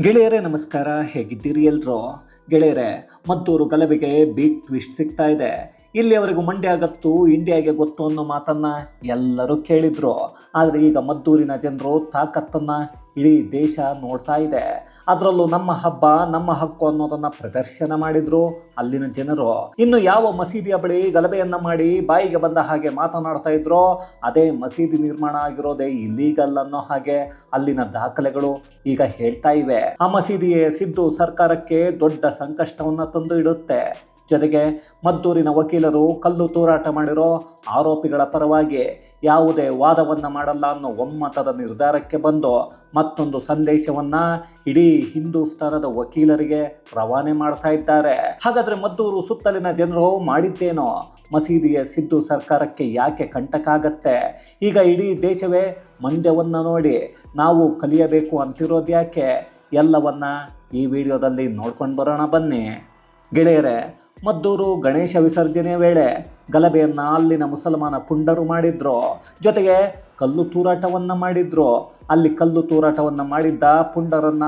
ಗೆಳೆಯರೇ, ನಮಸ್ಕಾರ. ಹೇಗಿದ್ದೀರಿ ಎಲ್ರು? ಗೆಳೆಯರೇ, ಮದ್ದೂರು ಗಲಭೆಗೆ ಬಿಗ್ ಟ್ವಿಸ್ಟ್ ಸಿಗ್ತಾ ಇದೆ. ಇಲ್ಲಿಯವರೆಗೂ ಮಂಡ್ಯ ಆಗತ್ತು ಇಂಡಿಯಾಗೆ ಗೊತ್ತು ಅನ್ನೋ ಮಾತನ್ನ ಎಲ್ಲರೂ ಕೇಳಿದ್ರು. ಆದರೆ ಈಗ ಮದ್ದೂರಿನ ಜನರು ತಾಕತ್ತನ್ನ ಇಡೀ ದೇಶ ನೋಡ್ತಾ ಇದೆ. ಅದರಲ್ಲೂ ನಮ್ಮ ಹಬ್ಬ, ನಮ್ಮ ಹಕ್ಕು ಅನ್ನೋದನ್ನ ಪ್ರದರ್ಶನ ಮಾಡಿದ್ರು ಅಲ್ಲಿನ ಜನರು. ಇನ್ನು ಯಾವ ಮಸೀದಿಯ ಬಳಿ ಗಲಭೆಯನ್ನ ಮಾಡಿ ಬಾಯಿಗೆ ಬಂದ ಹಾಗೆ ಮಾತನಾಡ್ತಾ ಇದ್ರೋ, ಅದೇ ಮಸೀದಿ ನಿರ್ಮಾಣ ಆಗಿರೋದೇ ಇಲ್ಲೀಗಲ್ ಅನ್ನೋ ಹಾಗೆ ಅಲ್ಲಿನ ದಾಖಲೆಗಳು ಈಗ ಹೇಳ್ತಾ ಇವೆ. ಆ ಮಸೀದಿಯೇ ಸಿದ್ದು ಸರ್ಕಾರಕ್ಕೆ ದೊಡ್ಡ ಸಂಕಷ್ಟವನ್ನ ತಂದು ಇಡುತ್ತೆ. ಜೊತೆಗೆ ಮದ್ದೂರಿನ ವಕೀಲರು ಕಲ್ಲು ತೂರಾಟ ಮಾಡಿರೋ ಆರೋಪಿಗಳ ಪರವಾಗಿ ಯಾವುದೇ ವಾದವನ್ನು ಮಾಡಲ್ಲ ಅನ್ನೋ ಒಮ್ಮತದ ನಿರ್ಧಾರಕ್ಕೆ ಬಂದು ಮತ್ತೊಂದು ಸಂದೇಶವನ್ನು ಇಡೀ ಹಿಂದೂಸ್ತಾನದ ವಕೀಲರಿಗೆ ರವಾನೆ ಮಾಡ್ತಾ ಇದ್ದಾರೆ. ಹಾಗಾದರೆ ಮದ್ದೂರು ಸುತ್ತಲಿನ ಜನರು ಮಾಡಿದ್ದೇನೋ? ಮಸೀದಿಯ ಸಿದ್ದು ಸರ್ಕಾರಕ್ಕೆ ಯಾಕೆ ಕಂಟಕಾಗತ್ತೆ? ಈಗ ಇಡೀ ದೇಶವೇ ಮಂಡ್ಯವನ್ನು ನೋಡಿ ನಾವು ಕಲಿಯಬೇಕು ಅಂತಿರೋದು ಯಾಕೆ? ಎಲ್ಲವನ್ನ ಈ ವಿಡಿಯೋದಲ್ಲಿ ನೋಡ್ಕೊಂಡು ಬರೋಣ ಬನ್ನಿ. ಗೆಳೆಯರೇ ಮದ್ದೂರು ಗಣೇಶ ವಿಸರ್ಜನೆ ವೇಳೆ ಗಲಭೆಯನ್ನು ಅಲ್ಲಿನ ಮುಸಲ್ಮಾನ ಪುಂಡರು ಮಾಡಿದ್ರು. ಜೊತೆಗೆ ಕಲ್ಲು ತೂರಾಟವನ್ನು ಮಾಡಿದ್ರು. ಅಲ್ಲಿ ಕಲ್ಲು ತೂರಾಟವನ್ನು ಮಾಡಿದ್ದ ಪುಂಡರನ್ನ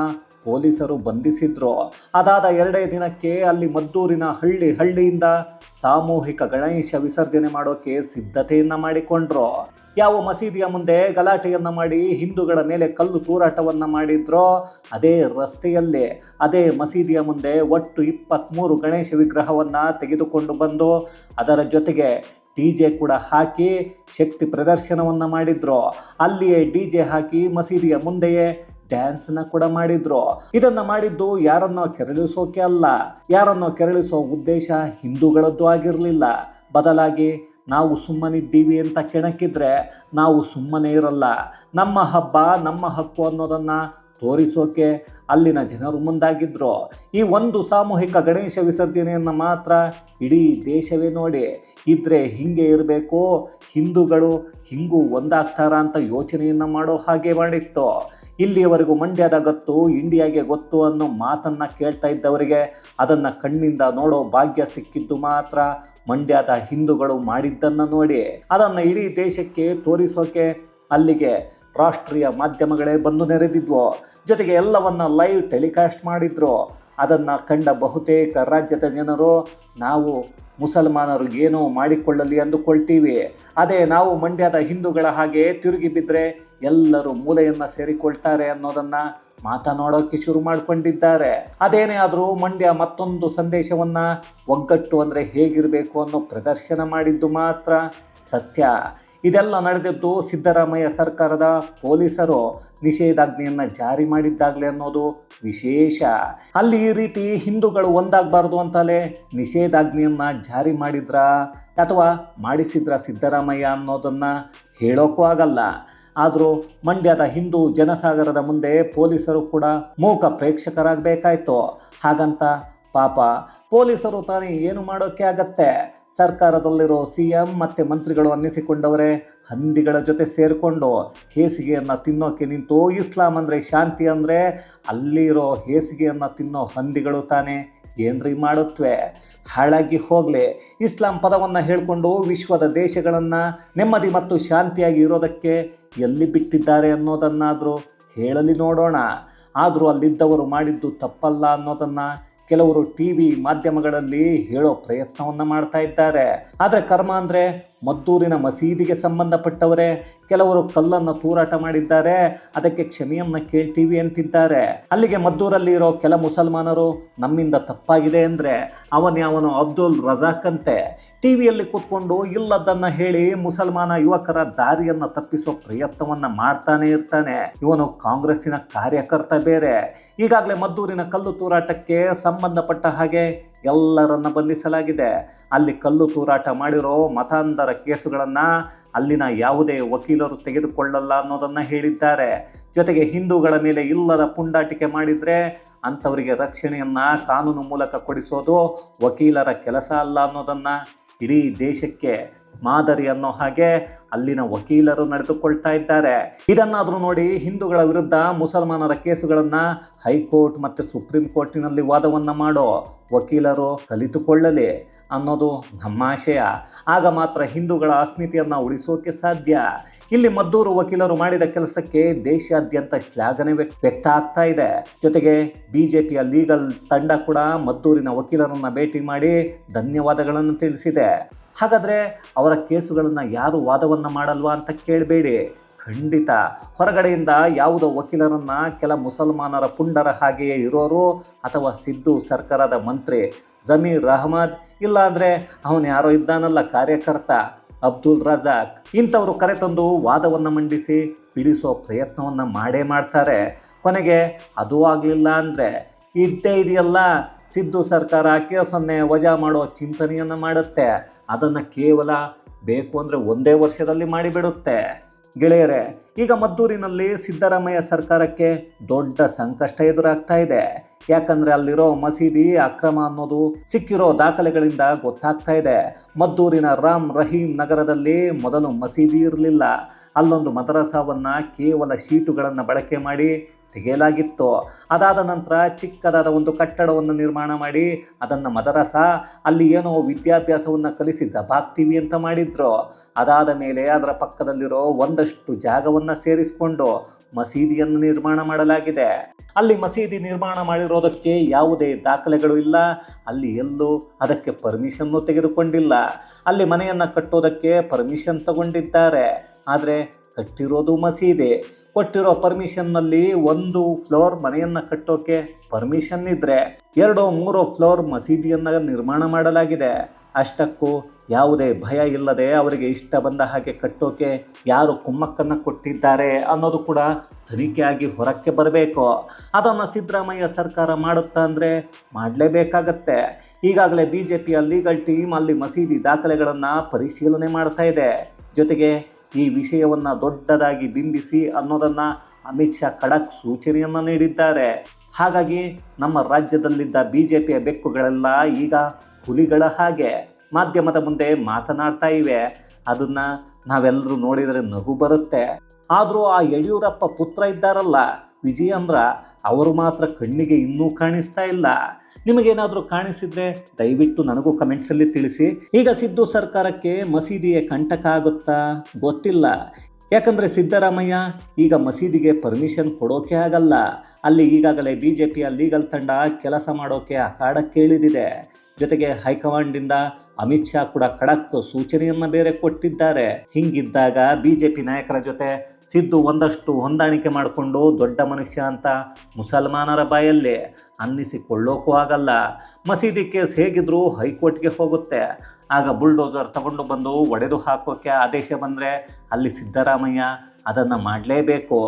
ಪೊಲೀಸರು ಬಂಧಿಸಿದ್ರು. ಅದಾದ ಎರಡೇ ದಿನಕ್ಕೆ ಅಲ್ಲಿ ಮದ್ದೂರಿನ ಹಳ್ಳಿ ಹಳ್ಳಿಯಿಂದ ಸಾಮೂಹಿಕ ಗಣೇಶ ವಿಸರ್ಜನೆ ಮಾಡೋಕೆ ಸಿದ್ಧತೆಯನ್ನ ಮಾಡಿಕೊಂಡ್ರು. ಯಾವ ಮಸೀದಿಯ ಮುಂದೆ ಗಲಾಟೆಯನ್ನ ಮಾಡಿ ಹಿಂದೂಗಳ ಮೇಲೆ ಕಲ್ಲು ತೂರಾಟವನ್ನ ಮಾಡಿದ್ರೋ. ಅದೇ ರಸ್ತೆಯಲ್ಲಿ, ಅದೇ ಮಸೀದಿಯ ಮುಂದೆ ಒಟ್ಟು ಇಪ್ಪತ್ತ್ಮೂರು ಗಣೇಶ ವಿಗ್ರಹವನ್ನ ತೆಗೆದುಕೊಂಡು ಬಂದು ಅದರ ಜೊತೆಗೆ ಡಿ ಜೆ ಕೂಡ ಹಾಕಿ ಶಕ್ತಿ ಪ್ರದರ್ಶನವನ್ನು ಮಾಡಿದ್ರು. ಅಲ್ಲಿಯೇ ಡಿ ಜೆ ಹಾಕಿ ಮಸೀದಿಯ ಮುಂದೆಯೇ ಡ್ಯಾನ್ಸ್ನ ಕೂಡ ಮಾಡಿದ್ರು. ಇದನ್ನ ಮಾಡಿದ್ದು ಯಾರನ್ನೋ ಕೆರಳಿಸೋಕೆ ಅಲ್ಲ. ಯಾರನ್ನೋ ಕೆರಳಿಸೋ ಉದ್ದೇಶ ಹಿಂದೂಗಳದ್ದು ಆಗಿರಲಿಲ್ಲ. ಬದಲಾಗಿ ನಾವು ಸುಮ್ಮನಿದ್ದೀವಿ ಅಂತ ಕೆಣಕಿದ್ರೆ ನಾವು ಸುಮ್ಮನೆ ಇರಲ್ಲ. ನಮ್ಮ ಹಬ್ಬ, ನಮ್ಮ ಹಕ್ಕು ಅನ್ನೋದನ್ನ ತೋರಿಸೋಕೆ ಅಲ್ಲಿನ ಜನರು ಮುಂದಾಗಿದ್ದರು ಈ ಒಂದು ಸಾಮೂಹಿಕ ಗಣೇಶ ವಿಸರ್ಜನೆಯನ್ನು ಮಾತ್ರ ಇಡೀ ದೇಶವೇ ನೋಡಿ. ಇದ್ರೆ ಹಿಂಗೆ ಇರಬೇಕು, ಹಿಂದೂಗಳು ಹಿಂಗೂ ಒಂದಾಗ್ತಾರ ಅಂತ ಯೋಚನೆಯನ್ನು ಮಾಡೋ ಹಾಗೆ ಮಾಡಿತ್ತು. ಇಲ್ಲಿಯವರೆಗೂ ಮಂಡ್ಯದ ಗೊತ್ತು, ಇಂಡಿಯಾಗೆ ಗೊತ್ತು ಅನ್ನೋ ಮಾತನ್ನು ಕೇಳ್ತಾ ಇದ್ದವರಿಗೆ ಅದನ್ನು ಕಣ್ಣಿಂದ ನೋಡೋ ಭಾಗ್ಯ ಸಿಕ್ಕಿದ್ದು ಮಾತ್ರ ಮಂಡ್ಯದ ಹಿಂದೂಗಳು ಮಾಡಿದ್ದನ್ನು ನೋಡಿ. ಅದನ್ನು ಇಡೀ ದೇಶಕ್ಕೆ ತೋರಿಸೋಕೆ ಅಲ್ಲಿಗೆ ರಾಷ್ಟ್ರೀಯ ಮಾಧ್ಯಮಗಳೇ ಬಂದು ನೆರೆದಿದ್ವು. ಜೊತೆಗೆ ಎಲ್ಲವನ್ನ ಲೈವ್ ಟೆಲಿಕಾಸ್ಟ್ ಮಾಡಿದ್ರು. ಅದನ್ನು ಕಂಡ ಬಹುತೇಕ ರಾಜ್ಯದ ಜನರು, ನಾವು ಮುಸಲ್ಮಾನರು ಏನೋ ಮಾಡಿಕೊಳ್ಳಲಿ ಅಂದುಕೊಳ್ತೀವಿ. ಅದೇ ನಾವು ಮಂಡ್ಯದ ಹಿಂದೂಗಳ ಹಾಗೆ ತಿರುಗಿ ಬಿದ್ದರೆ ಎಲ್ಲರೂ ಮೂಲೆಯನ್ನು ಸೇರಿಕೊಳ್ತಾರೆ ಅನ್ನೋದನ್ನು ಮಾತನಾಡೋಕ್ಕೆ ಶುರು ಮಾಡಿಕೊಂಡಿದ್ದಾರೆ. ಅದೇನೇ ಆದರೂ ಮಂಡ್ಯ ಮತ್ತೊಂದು ಸಂದೇಶವನ್ನು ಒಗ್ಗಟ್ಟು ಅಂದರೆ ಹೇಗಿರಬೇಕು ಅನ್ನೋ ಪ್ರದರ್ಶನ ಮಾಡಿದ್ದು ಮಾತ್ರ ಸತ್ಯ. ಇದೆಲ್ಲ ನಡೆದಿದ್ದು ಸಿದ್ದರಾಮಯ್ಯ ಸರ್ಕಾರದ ಪೊಲೀಸರು ನಿಷೇಧಾಜ್ಞೆಯನ್ನು ಜಾರಿ ಮಾಡಿದ್ದಾಗಲೇ ಅನ್ನೋದು ವಿಶೇಷ. ಅಲ್ಲಿ ಈ ರೀತಿ ಹಿಂದೂಗಳು ಒಂದಾಗಬಾರ್ದು ಅಂತಲೇ ನಿಷೇಧಾಜ್ಞೆಯನ್ನು ಜಾರಿ ಮಾಡಿದ್ರ ಅಥವಾ ಮಾಡಿಸಿದ್ರ ಸಿದ್ದರಾಮಯ್ಯ ಅನ್ನೋದನ್ನು ಹೇಳೋಕ್ಕೂ ಆಗಲ್ಲ. ಆದರೂ ಮಂಡ್ಯದ ಹಿಂದೂ ಜನಸಾಗರದ ಮುಂದೆ ಪೊಲೀಸರು ಕೂಡ ಮೂಕ ಪ್ರೇಕ್ಷಕರಾಗಬೇಕಾಯ್ತು. ಹಾಗಂತ ಪಾಪ ಪೊಲೀಸರು ತಾನೇ ಏನು ಮಾಡೋಕ್ಕೆ ಆಗತ್ತೆ? ಸರ್ಕಾರದಲ್ಲಿರೋ ಸಿ ಎಂ ಮತ್ತು ಮಂತ್ರಿಗಳು ಅನ್ನಿಸಿಕೊಂಡವರೇ, ಹಂದಿಗಳ ಜೊತೆ ಸೇರಿಕೊಂಡು ಹೇಸಿಗೆಯನ್ನು ತಿನ್ನೋಕೆ ನಿಂತು ಇಸ್ಲಾಂ ಅಂದರೆ ಶಾಂತಿ ಅಂದರೆ ಅಲ್ಲಿರೋ ಹೇಸಿಗೆಯನ್ನು ತಿನ್ನೋ ಹಂದಿಗಳು ತಾನೇ. ಏನ್ರಿ ಮಾಡುತ್ತವೆ ಹಾಳಾಗಿ ಹೋಗಲಿ. ಇಸ್ಲಾಂ ಪದವನ್ನು ಹೇಳಿಕೊಂಡು ವಿಶ್ವದ ದೇಶಗಳನ್ನು ನೆಮ್ಮದಿ ಮತ್ತು ಶಾಂತಿಯಾಗಿ ಇರೋದಕ್ಕೆ ಎಲ್ಲಿ ಬಿಟ್ಟಿದ್ದಾರೆ ಅನ್ನೋದನ್ನಾದರೂ ಹೇಳಲಿ ನೋಡೋಣ. ಆದರೂ ಅಲ್ಲಿದ್ದವರು ಮಾಡಿದ್ದು ತಪ್ಪಲ್ಲ ಅನ್ನೋದನ್ನು ಕೆಲವರು ಟಿ ವಿ ಮಾಧ್ಯಮಗಳಲ್ಲಿ ಹೇಳೋ ಪ್ರಯತ್ನವನ್ನು ಮಾಡ್ತಾ ಇದ್ದಾರೆ. ಆದರೆ ಕರ್ಮ ಅಂದರೆ ಮದ್ದೂರಿನ ಮಸೀದಿಗೆ ಸಂಬಂಧಪಟ್ಟವರೇ, ಕೆಲವರು ಕಲ್ಲನ್ನು ತೂರಾಟ ಮಾಡಿದ್ದಾರೆ, ಅದಕ್ಕೆ ಕ್ಷಮೆಯನ್ನ ಕೇಳ್ತೀವಿ ಅಂತಿದ್ದಾರೆ. ಅಲ್ಲಿಗೆ ಮದ್ದೂರಲ್ಲಿ ಇರೋ ಕೆಲ ಮುಸಲ್ಮಾನರು, ನಮ್ಮಿಂದ ತಪ್ಪಾಗಿದೆ ಅಂದರೆ ಅವನ್ಯಾವನು ಅಬ್ದುಲ್ ರಜಾಕ್ ಅಂತೆ ಟಿವಿಯಲ್ಲಿ ಕೂತ್ಕೊಂಡು ಇಲ್ಲದನ್ನ ಹೇಳಿ ಮುಸಲ್ಮಾನ ಯುವಕರ ದಾರಿಯನ್ನು ತಪ್ಪಿಸೋ ಪ್ರಯತ್ನವನ್ನ ಮಾಡ್ತಾನೆ ಇರ್ತಾನೆ. ಇವನು ಕಾಂಗ್ರೆಸ್ಸಿನ ಕಾರ್ಯಕರ್ತ ಬೇರೆ. ಈಗಾಗಲೇ ಮದ್ದೂರಿನ ಕಲ್ಲು ತೂರಾಟಕ್ಕೆ ಸಂಬಂಧಪಟ್ಟ ಹಾಗೆ ಎಲ್ಲರನ್ನ ಬಂಧಿಸಲಾಗಿದೆ. ಅಲ್ಲಿ ಕಲ್ಲು ತೂರಾಟ ಮಾಡಿರೋ ಮತಾಂತರ ಕೇಸುಗಳನ್ನು ಅಲ್ಲಿನ ಯಾವುದೇ ವಕೀಲರು ತೆಗೆದುಕೊಳ್ಳಲ್ಲ ಅನ್ನೋದನ್ನು ಹೇಳಿದ್ದಾರೆ. ಜೊತೆಗೆ ಹಿಂದೂಗಳ ಮೇಲೆ ಇಲ್ಲದ ಪುಂಡಾಟಿಕೆ ಮಾಡಿದರೆ ಅಂಥವರಿಗೆ ರಕ್ಷಣೆಯನ್ನು ಕಾನೂನು ಮೂಲಕ ಕೊಡಿಸೋದು ವಕೀಲರ ಕೆಲಸ ಅಲ್ಲ ಅನ್ನೋದನ್ನು ಇಡೀ ದೇಶಕ್ಕೆ ಮಾದರಿ ಅನ್ನೋ ಹಾಗೆ ಅಲ್ಲಿನ ವಕೀಲರು ನಡೆದುಕೊಳ್ತಾ ಇದ್ದಾರೆ. ಇದನ್ನಾದರೂ ನೋಡಿ ಹಿಂದೂಗಳ ವಿರುದ್ಧ ಮುಸಲ್ಮಾನರ ಕೇಸುಗಳನ್ನು ಹೈಕೋರ್ಟ್ ಮತ್ತು ಸುಪ್ರೀಂ ಕೋರ್ಟಿನಲ್ಲಿ ವಾದವನ್ನು ಮಾಡೋ ವಕೀಲರು ಕಲಿತುಕೊಳ್ಳಲಿ ಅನ್ನೋದು ನಮ್ಮ ಆಶಯ. ಆಗ ಮಾತ್ರ ಹಿಂದೂಗಳ ಅಸ್ಮಿತೆಯನ್ನು ಉಳಿಸೋಕೆ ಸಾಧ್ಯ. ಇಲ್ಲಿ ಮದ್ದೂರು ವಕೀಲರು ಮಾಡಿದ ಕೆಲಸಕ್ಕೆ ದೇಶಾದ್ಯಂತ ಶ್ಲಾಘನೆ ವ್ಯಕ್ತ ಆಗ್ತಾ ಇದೆ. ಜೊತೆಗೆ ಬಿಜೆಪಿಯ ಲೀಗಲ್ ತಂಡ ಕೂಡ ಮದ್ದೂರಿನ ವಕೀಲರನ್ನ ಭೇಟಿ ಮಾಡಿ ಧನ್ಯವಾದಗಳನ್ನು ತಿಳಿಸಿದೆ. ಹಾಗಾದ್ರೆ ಅವರ ಕೇಸುಗಳನ್ನು ಯಾರು ವಾದವನ್ನು ಮಾಡಲ್ವಾ ಅಂತ ಕೇಳಬೇಡಿ. ಖಂಡಿತ. ಹೊರಗಡೆಯಿಂದ ಯಾವುದೋ ವಕೀಲರನ್ನು ಕೆಲ ಮುಸಲ್ಮಾನರ ಪುಂಡರ ಹಾಗೆಯೇ ಇರೋರು ಅಥವಾ ಸಿದ್ದು ಸರ್ಕಾರದ ಮಂತ್ರಿ ಜಮೀರ್ ಅಹಮದ್, ಇಲ್ಲಾಂದರೆ ಅವನು ಯಾರೋ ಇದ್ದಾನಲ್ಲ ಕಾರ್ಯಕರ್ತ ಅಬ್ದುಲ್ ರಜಾಕ್. ಇಂಥವರು ಕರೆತಂದು ವಾದವನ್ನು ಮಂಡಿಸಿ ಬಿಡಿಸೋ ಪ್ರಯತ್ನವನ್ನು ಮಾಡೇ ಮಾಡ್ತಾರೆ. ಕೊನೆಗೆ ಅದು ಆಗಲಿಲ್ಲ ಅಂದರೆ ಇದ್ದೇ ಇದೆಯಲ್ಲ, ಸಿದ್ದು ಸರ್ಕಾರ ಕೇಸನ್ನೇ ವಜಾ ಮಾಡೋ ಚಿಂತನೆಯನ್ನು ಮಾಡುತ್ತೆ. ಅದನ್ನು ಕೇವಲ ಬೇಕು ಅಂದರೆ ಒಂದೇ ವರ್ಷದಲ್ಲಿ ಮಾಡಿಬಿಡುತ್ತೆ. ಗೆಳೆಯರೆ, ಈಗ ಮದ್ದೂರಿನಲ್ಲಿ ಸಿದ್ದರಾಮಯ್ಯ ಸರ್ಕಾರಕ್ಕೆ ದೊಡ್ಡ ಸಂಕಷ್ಟ ಎದುರಾಗ್ತಾ ಇದೆ. ಯಾಕಂದರೆ ಅಲ್ಲಿರೋ ಮಸೀದಿ ಅಕ್ರಮ ಅನ್ನೋದು ಸಿಕ್ಕಿರೋ ದಾಖಲೆಗಳಿಂದ ಗೊತ್ತಾಗ್ತಾ ಇದೆ. ಮದ್ದೂರಿನ ರಾಮ್ ರಹೀಂ ನಗರದಲ್ಲಿ ಮೊದಲು ಮಸೀದಿ ಇರಲಿಲ್ಲ. ಅಲ್ಲೊಂದು ಮದರಸಾವನ್ನು ಕೇವಲ ಶೀಟುಗಳನ್ನು ಬಳಕೆ ಮಾಡಿ ತೆಗೆಯಲಾಗಿತ್ತು. ಅದಾದ ನಂತರ ಚಿಕ್ಕದಾದ ಒಂದು ಕಟ್ಟಡವನ್ನು ನಿರ್ಮಾಣ ಮಾಡಿ ಅದನ್ನು ಮದರಸ, ಅಲ್ಲಿ ಏನೋ ವಿದ್ಯಾಭ್ಯಾಸವನ್ನು ಕಲಿಸಿದ್ದ ಬಾಕ್ತೀವಿ ಅಂತ ಮಾಡಿದ್ರು. ಅದಾದ ಮೇಲೆ ಅದರ ಪಕ್ಕದಲ್ಲಿರೋ ಒಂದಷ್ಟು ಜಾಗವನ್ನು ಸೇರಿಸಿಕೊಂಡು ಮಸೀದಿಯನ್ನು ನಿರ್ಮಾಣ ಮಾಡಲಾಗಿದೆ. ಅಲ್ಲಿ ಮಸೀದಿ ನಿರ್ಮಾಣ ಮಾಡಿರೋದಕ್ಕೆ ಯಾವುದೇ ದಾಖಲೆಗಳು ಇಲ್ಲ. ಅಲ್ಲಿ ಎಲ್ಲೂ ಅದಕ್ಕೆ ಪರ್ಮಿಷನ್ನು ತೆಗೆದುಕೊಂಡಿಲ್ಲ. ಅಲ್ಲಿ ಮನೆಯನ್ನು ಕಟ್ಟೋದಕ್ಕೆ ಪರ್ಮಿಷನ್ ತಗೊಂಡಿದ್ದಾರೆ. ಆದರೆ ಕಟ್ಟಿರೋದು ಮಸೀದಿ. ಕೊಟ್ಟಿರೋ ಪರ್ಮಿಷನ್ನಲ್ಲಿ ಒಂದು ಫ್ಲೋರ್ ಮನೆಯನ್ನು ಕಟ್ಟೋಕೆ ಪರ್ಮಿಷನ್ ಇದ್ರೆ ಎರಡು ಮೂರು ಫ್ಲೋರ್ ಮಸೀದಿಯನ್ನು ನಿರ್ಮಾಣ ಮಾಡಲಾಗಿದೆ. ಅಷ್ಟಕ್ಕೂ ಯಾವುದೇ ಭಯ ಇಲ್ಲದೆ ಅವರಿಗೆ ಇಷ್ಟ ಬಂದ ಹಾಗೆ ಕಟ್ಟೋಕೆ ಯಾರು ಕುಮ್ಮಕ್ಕನ್ನು ಕೊಟ್ಟಿದ್ದಾರೆ ಅನ್ನೋದು ಕೂಡ ತನಿಖೆಯಾಗಿ ಹೊರಕ್ಕೆ ಬರಬೇಕು. ಅದನ್ನು ಸಿದ್ದರಾಮಯ್ಯ ಸರ್ಕಾರ ಮಾಡುತ್ತಾ ಅಂದರೆ ಮಾಡಲೇಬೇಕಾಗತ್ತೆ. ಈಗಾಗಲೇ ಬಿ ಜೆ ಪಿಯ ಲೀಗಲ್ ಟೀಮ್ ಅಲ್ಲಿ ಮಸೀದಿ ದಾಖಲೆಗಳನ್ನು ಪರಿಶೀಲನೆ ಮಾಡ್ತಾ ಇದೆ. ಜೊತೆಗೆ ಈ ವಿಷಯವನ್ನು ದೊಡ್ಡದಾಗಿ ಬಿಂಬಿಸಿ ಅನ್ನೋದನ್ನು ಅಮಿತ್ ಶಾ ಖಡಕ್ ಸೂಚನೆಯನ್ನು ನೀಡಿದ್ದಾರೆ. ಹಾಗಾಗಿ ನಮ್ಮ ರಾಜ್ಯದಲ್ಲಿದ್ದ ಬಿ ಜೆ ಪಿಯ ಬೆಕ್ಕುಗಳೆಲ್ಲ ಈಗ ಹುಲಿಗಳ ಹಾಗೆ ಮಾಧ್ಯಮದ ಮುಂದೆ ಮಾತನಾಡ್ತಾ ಇವೆ. ಅದನ್ನು ನಾವೆಲ್ಲರೂ ನೋಡಿದರೆ ನಗು ಬರುತ್ತೆ. ಆದರೂ ಆ ಯಡಿಯೂರಪ್ಪ ಪುತ್ರ ಇದ್ದಾರಲ್ಲ, ವಿಜಯೇಂದ್ರ, ಅವರು ಮಾತ್ರ ಕಣ್ಣಿಗೆ ಇನ್ನೂ ಕಾಣಿಸ್ತಾ ಇಲ್ಲ. ನಿಮಗೇನಾದರೂ ಕಾಣಿಸಿದ್ರೆ ದಯವಿಟ್ಟು ನನಗೂ ಕಮೆಂಟ್ಸಲ್ಲಿ ತಿಳಿಸಿ. ಈಗ ಸಿದ್ದು ಸರ್ಕಾರಕ್ಕೆ ಮಸೀದಿಯ ಕಂಟಕ ಆಗುತ್ತಾ? ಗೊತ್ತಿಲ್ಲ. ಯಾಕಂದರೆ ಸಿದ್ದರಾಮಯ್ಯ ಈಗ ಮಸೀದಿಗೆ ಪರ್ಮಿಷನ್ ಕೊಡೋಕೆ ಆಗಲ್ಲ. ಅಲ್ಲಿ ಈಗಾಗಲೇ ಬಿ ಜೆ ಪಿಯ ಲೀಗಲ್ ತಂಡ ಕೆಲಸ ಮಾಡೋಕೆ ಅಖಾಡ ಕೇಳಿದಿದೆ. ಜೊತೆಗೆ ಹೈಕಮಾಂಡಿಂದ ಅಮಿತ್ ಶಾ ಕೂಡ ಖಡಕ್ ಸೂಚನೆಯನ್ನ ಬೇರೆ ಕೊಟ್ಟಿದ್ದಾರೆ. ಹಿಂಗಿದ್ದಾಗ ಬಿಜೆಪಿ ನಾಯಕರ ಜೊತೆ ಸಿದ್ದು ಒಂದಷ್ಟು ಹೊಂದಾಣಿಕೆ ಮಾಡಿಕೊಂಡು ದೊಡ್ಡ ಮನುಷ್ಯ ಅಂತ ಮುಸಲ್ಮಾನರ ಬಾಯಲ್ಲಿ ಅನ್ನಿಸಿಕೊಳ್ಳೋಕ್ಕೂ ಆಗಲ್ಲ. ಮಸೀದಿ ಕೇಸ್ ಹೇಗಿದ್ರೂ ಹೈಕೋರ್ಟ್ಗೆ ಹೋಗುತ್ತೆ. ಆಗ ಬುಲ್ಡೋಸರ್ ತಗೊಂಡು ಬಂದು ಒಡೆದು ಹಾಕೋಕೆ ಆದೇಶ ಬಂದರೆ ಅಲ್ಲಿ ಸಿದ್ದರಾಮಯ್ಯ ಅದನ್ನು ಮಾಡಲೇಬೇಕು.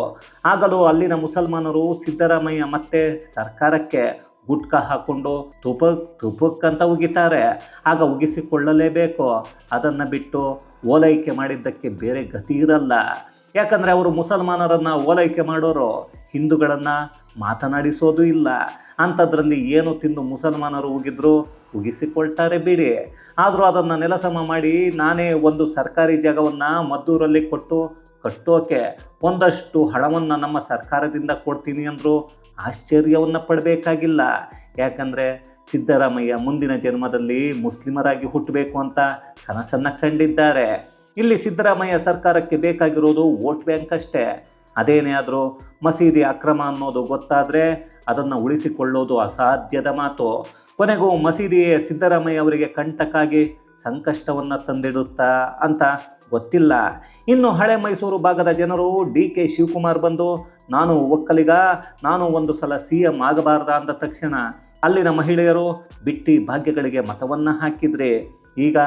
ಆಗಲೂ ಅಲ್ಲಿನ ಮುಸಲ್ಮಾನರು ಸಿದ್ದರಾಮಯ್ಯ ಮತ್ತೆ ಸರ್ಕಾರಕ್ಕೆ ಗುಟ್ಕ ಹಾಕ್ಕೊಂಡು ತುಪಕ್ ತುಪಕ್ಕಂತ ಉಗಿತಾರೆ. ಆಗ ಉಗಿಸಿಕೊಳ್ಳಲೇಬೇಕು. ಅದನ್ನು ಬಿಟ್ಟು ಓಲೈಕೆ ಮಾಡಿದ್ದಕ್ಕೆ ಬೇರೆ ಗತಿ ಇರಲ್ಲ. ಯಾಕಂದರೆ ಅವರು ಮುಸಲ್ಮಾನರನ್ನು ಓಲೈಕೆ ಮಾಡೋರು, ಹಿಂದೂಗಳನ್ನು ಮಾತನಾಡಿಸೋದು ಇಲ್ಲ. ಅಂಥದ್ರಲ್ಲಿ ಏನು ತಿಂದು ಮುಸಲ್ಮಾನರು ಉಗಿದ್ರು, ಉಗಿಸಿಕೊಳ್ತಾರೆ ಬಿಡಿ. ಆದರೂ ಅದನ್ನು ನೆಲಸಮ ಮಾಡಿ, ನಾನೇ ಒಂದು ಸರ್ಕಾರಿ ಜಾಗವನ್ನು ಮದ್ದೂರಲ್ಲಿ ಕೊಟ್ಟು ಕಟ್ಟೋಕೆ ಒಂದಷ್ಟು ಹಣವನ್ನು ನಮ್ಮ ಸರ್ಕಾರದಿಂದ ಕೊಡ್ತೀನಿ ಅಂದರು ಆಶ್ಚರ್ಯವನ್ನು ಪಡಬೇಕಾಗಿಲ್ಲ. ಯಾಕಂದರೆ ಸಿದ್ದರಾಮಯ್ಯ ಮುಂದಿನ ಜನ್ಮದಲ್ಲಿ ಮುಸ್ಲಿಮರಾಗಿ ಹುಟ್ಟಬೇಕು ಅಂತ ಕನಸನ್ನು ಕಂಡಿದ್ದಾರೆ. ಇಲ್ಲಿ ಸಿದ್ದರಾಮಯ್ಯ ಸರ್ಕಾರಕ್ಕೆ ಬೇಕಾಗಿರೋದು ವೋಟ್ ಬ್ಯಾಂಕ್ ಅಷ್ಟೇ. ಅದೇನೇ ಆದರೂ ಮಸೀದಿ ಅಕ್ರಮ ಅನ್ನೋದು ಗೊತ್ತಾದರೆ ಅದನ್ನು ಉಳಿಸಿಕೊಳ್ಳೋದು ಅಸಾಧ್ಯದ ಮಾತು. ಕೊನೆಗೂ ಮಸೀದಿಯೇ ಸಿದ್ದರಾಮಯ್ಯ ಅವರಿಗೆ ಕಂಟಕಾಗಿ ಸಂಕಷ್ಟವನ್ನು ತಂದಿಡುತ್ತಾ ಅಂತ ಗೊತ್ತಿಲ್ಲ. ಇನ್ನು ಹಳೆ ಮೈಸೂರು ಭಾಗದ ಜನರು ಡಿ ಕೆ ಶಿವಕುಮಾರ್ ಬಂದು, ನಾನು ಒಕ್ಕಲಿಗ, ನಾನು ಒಂದು ಸಲ ಸಿ ಎಂ ಆಗಬಾರ್ದ ಅಂದ ತಕ್ಷಣ ಅಲ್ಲಿನ ಮಹಿಳೆಯರು ಬಿಟ್ಟಿ ಭಾಗ್ಯಗಳಿಗೆ ಮತವನ್ನು ಹಾಕಿದರೆ. ಈಗ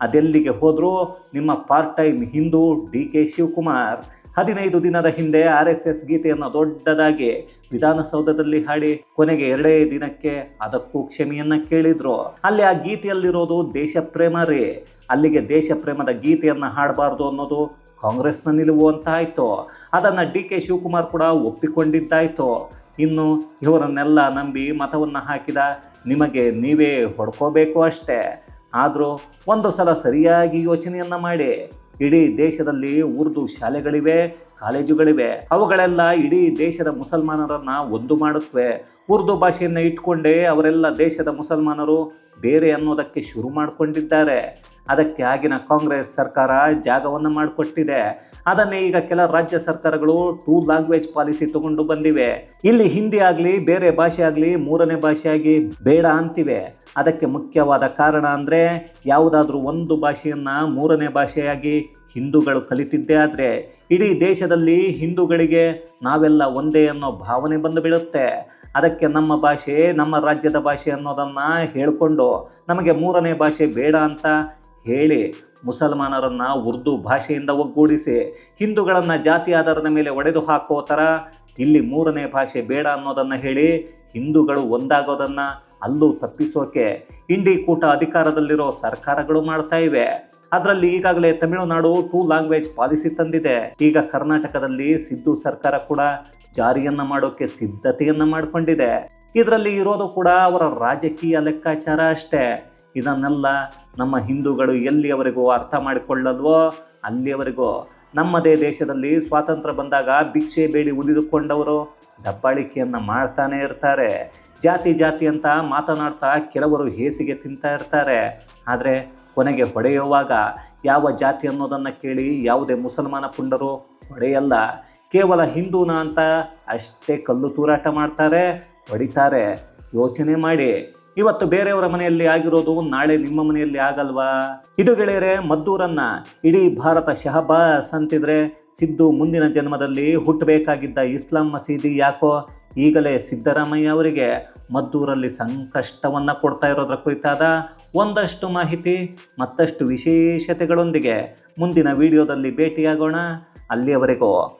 ಅದೆಲ್ಲಿಗೆ ಹೋದರೂ ನಿಮ್ಮ part time Hindu D K Shivakumar. ಹದಿನೈದು ದಿನದ ಹಿಂದೆ ಆರ್ ಎಸ್ ಎಸ್ ಗೀತೆಯನ್ನು ದೊಡ್ಡದಾಗಿ ವಿಧಾನಸೌಧದಲ್ಲಿ ಹಾಡಿ ಕೊನೆಗೆ ಎರಡೇ ದಿನಕ್ಕೆ ಅದಕ್ಕೂ ಕ್ಷಮೆಯನ್ನ ಕೇಳಿದ್ರು. ಅಲ್ಲಿ ಆ ಗೀತೆಯಲ್ಲಿರೋದು ದೇಶ ಪ್ರೇಮ ರೀ. ಅಲ್ಲಿಗೆ ದೇಶ ಪ್ರೇಮದ ಗೀತೆಯನ್ನು ಹಾಡಬಾರ್ದು ಅನ್ನೋದು ಕಾಂಗ್ರೆಸ್ನ ನಿಲುವು ಅಂತ ಆಯಿತು. ಅದನ್ನು ಡಿ ಕೆ ಶಿವಕುಮಾರ್ ಕೂಡ ಒಪ್ಪಿಕೊಂಡಿದ್ದಾಯಿತು. ಇನ್ನು ಇವರನ್ನೆಲ್ಲ ನಂಬಿ ಮತವನ್ನು ಹಾಕಿದ ನಿಮಗೆ ನೀವೇ ಹೊಡ್ಕೋಬೇಕು ಅಷ್ಟೇ. ಆದರೂ ಒಂದು ಸಲ ಸರಿಯಾಗಿ ಯೋಚನೆಯನ್ನು ಮಾಡಿ. ಇಡೀ ದೇಶದಲ್ಲಿ ಉರ್ದು ಶಾಲೆಗಳಿವೆ, ಕಾಲೇಜುಗಳಿವೆ. ಅವುಗಳೆಲ್ಲ ಇಡೀ ದೇಶದ ಮುಸಲ್ಮಾನರನ್ನು ಒಂದು ಮಾಡುತ್ತವೆ ಉರ್ದು ಭಾಷೆಯನ್ನು ಇಟ್ಕೊಂಡೇ ಅವರೆಲ್ಲ ದೇಶದ ಮುಸಲ್ಮಾನರು ಬೇರೆ ಅನ್ನೋದಕ್ಕೆ ಶುರು ಮಾಡಿಕೊಂಡಿದ್ದಾರೆ. ಅದಕ್ಕೆ ಆಗಿನ ಕಾಂಗ್ರೆಸ್ ಸರ್ಕಾರ ಜಾಗವನ್ನು ಮಾಡಿಕೊಟ್ಟಿದೆ. ಅದನ್ನೇ ಈಗ ಕೆಲ ರಾಜ್ಯ ಸರ್ಕಾರಗಳು ಟೂ ಲ್ಯಾಂಗ್ವೇಜ್ ಪಾಲಿಸಿ ತಗೊಂಡು ಬಂದಿವೆ. ಇಲ್ಲಿ ಹಿಂದಿ ಆಗಲಿ, ಬೇರೆ ಭಾಷೆ ಆಗಲಿ ಮೂರನೇ ಭಾಷೆಯಾಗಿ ಬೇಡ ಅಂತಿವೆ. ಅದಕ್ಕೆ ಮುಖ್ಯವಾದ ಕಾರಣ ಅಂದರೆ ಯಾವುದಾದ್ರೂ ಒಂದು ಭಾಷೆಯನ್ನು ಮೂರನೇ ಭಾಷೆಯಾಗಿ ಹಿಂದೂಗಳು ಕಲಿತಿದ್ದೇ ಆದರೆ ಇಡೀ ದೇಶದಲ್ಲಿ ಹಿಂದೂಗಳಿಗೆ ನಾವೆಲ್ಲ ಒಂದೇ ಅನ್ನೋ ಭಾವನೆ ಬಂದು ಬೀಳುತ್ತೆ. ಅದಕ್ಕೆ ನಮ್ಮ ಭಾಷೆ, ನಮ್ಮ ರಾಜ್ಯದ ಭಾಷೆ ಅನ್ನೋದನ್ನು ಹೇಳಿಕೊಂಡು ನಮಗೆ ಮೂರನೇ ಭಾಷೆ ಬೇಡ ಅಂತ ಹೇಳಿ ಮುಸಲ್ಮಾನರನ್ನು ಉರ್ದು ಭಾಷೆಯಿಂದ ಒಗ್ಗೂಡಿಸಿ ಹಿಂದೂಗಳನ್ನು ಜಾತಿ ಆಧಾರದ ಮೇಲೆ ಒಡೆದು ಹಾಕೋ ಥರ ಇಲ್ಲಿ ಮೂರನೇ ಭಾಷೆ ಬೇಡ ಅನ್ನೋದನ್ನು ಹೇಳಿ ಹಿಂದೂಗಳು ಒಂದಾಗೋದನ್ನು ಅಲ್ಲೂ ತಪ್ಪಿಸೋಕೆ ಇಂಡಿ ಕೂಟ ಅಧಿಕಾರದಲ್ಲಿರೋ ಸರ್ಕಾರಗಳು ಮಾಡ್ತಾ ಇವೆ. ಅದರಲ್ಲಿ ಈಗಾಗಲೇ ತಮಿಳುನಾಡು ಟೂ ಲ್ಯಾಂಗ್ವೇಜ್ ಪಾಲಿಸಿ ತಂದಿದೆ. ಈಗ ಕರ್ನಾಟಕದಲ್ಲಿ ಸಿದ್ದು ಸರ್ಕಾರ ಕೂಡ ಜಾರಿಯನ್ನ ಮಾಡೋಕೆ ಸಿದ್ಧತೆಯನ್ನ ಮಾಡಿಕೊಂಡಿದೆ. ಇದರಲ್ಲಿ ಇರೋದು ಕೂಡ ಅವರ ರಾಜಕೀಯ ಲೆಕ್ಕಾಚಾರ ಅಷ್ಟೇ. ಇದನ್ನೆಲ್ಲ ನಮ್ಮ ಹಿಂದೂಗಳು ಎಲ್ಲಿಯವರೆಗೂ ಅರ್ಥ ಮಾಡಿಕೊಳ್ಳಲ್ವೋ ಅಲ್ಲಿಯವರೆಗೂ. ನಮ್ಮದೇ ದೇಶದಲ್ಲಿ ಸ್ವಾತಂತ್ರ್ಯ ಬಂದಾಗ ಭಿಕ್ಷೆ ಬೇಡಿ ಉಳಿದುಕೊಂಡವರು ದಬ್ಬಾಳಿಕೆಯನ್ನು ಮಾಡ್ತಾನೆ ಇರ್ತಾರೆ. ಜಾತಿ ಜಾತಿ ಅಂತ ಮಾತನಾಡ್ತಾ ಕೆಲವರು ಹೇಸಿಗೆ ತಿಂತಾ ಇರ್ತಾರೆ. ಆದರೆ ಕೊನೆಗೆ ಹೊಡೆಯುವಾಗ ಯಾವ ಜಾತಿ ಅನ್ನೋದನ್ನು ಕೇಳಿ ಯಾವುದೇ ಮುಸಲ್ಮಾನ ಪುಂಡರು ಹೊಡೆಯಲ್ಲ. ಕೇವಲ ಹಿಂದೂನ ಅಂತ ಅಷ್ಟೇ ಕಲ್ಲು ತೂರಾಟ ಮಾಡ್ತಾರೆ, ಹೊಡಿತಾರೆ. ಯೋಚನೆ ಮಾಡಿ. ಇವತ್ತು ಬೇರೆಯವರ ಮನೆಯಲ್ಲಿ ಆಗಿರೋದು ನಾಳೆ ನಿಮ್ಮ ಮನೆಯಲ್ಲಿ ಆಗಲ್ವಾ? ಇದು ಗೆಳೆಯರೆ, ಮದ್ದೂರನ್ನ, ಇಡೀ ಭಾರತ ಶಹಬಾಸ್ ಅಂತಿದ್ರೆ ಸಿದ್ದು ಮುಂದಿನ ಜನ್ಮದಲ್ಲಿ ಹುಟ್ಟಬೇಕಾಗಿದ್ದ ಇಸ್ಲಾಂ ಮಸೀದಿ ಯಾಕೋ? ಈಗಲೇ ಸಿದ್ದರಾಮಯ್ಯ ಅವರಿಗೆ ಮದ್ದೂರಲ್ಲಿ ಸಂಕಷ್ಟವನ್ನು ಕೊಡ್ತಾ ಇರೋದ್ರ ಕುರಿತಾದ ಒಂದಷ್ಟು ಮಾಹಿತಿ, ಮತ್ತಷ್ಟು ವಿಶೇಷತೆಗಳೊಂದಿಗೆ ಮುಂದಿನ ವಿಡಿಯೋದಲ್ಲಿ ಭೇಟಿಯಾಗೋಣ. ಅಲ್ಲಿಯವರೆಗೂ